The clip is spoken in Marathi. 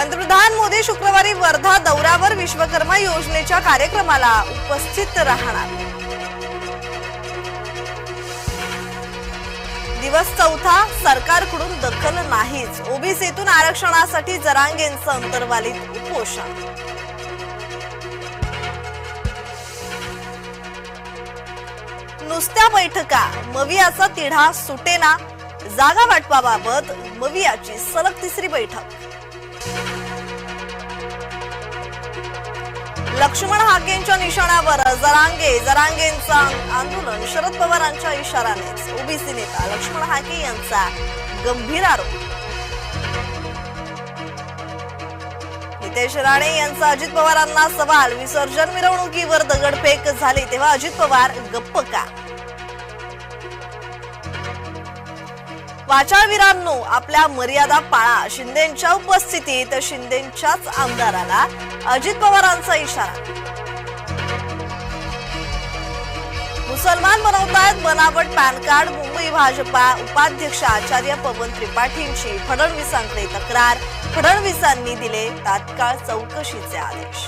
पंतप्रधान मोदी शुक्रवारी वर्धा दौऱ्यावर विश्वकर्मा योजनेच्या कार्यक्रमाला उपस्थित राहणार. दिवस चौथा सरकारकडून दखल नाहीच. ओबीसीतून आरक्षणासाठी जरांगेंचं अंतर्वालीत उपोषण. नुसत्या बैठका मवियाचा तिढा सुटेना. जागा वाटपाबाबत मवियाची सलग तिसरी बैठक. लक्ष्मण हाकेंच्या निशाण्यावर जरांगे जरांगेंचा आंदोलन. शरद पवारांच्या इशारानेच ओबीसी नेता लक्ष्मण हाके यांचा गंभीर आरोप. नितेश राणे यांचा अजित पवारांना सवाल. विसर्जन मिरवणुकीवर दगडफेक झाली तेव्हा अजित पवार गप्प का? वाचाळवीरांनो आपल्या मर्यादा पाळा. शिंदेच्या उपस्थितीत शिंदेच्याच आमदाराला अजित पवारांचा इशारा. मुसलमान बनवतायत बनावट पॅन कार्ड मुंबई भाजपा उपाध्यक्ष आचार्य पवन त्रिपाठींची फडणवीसांकडे तक्रार. फडणवीसांनी दिले तात्काळ चौकशीचे आदेश.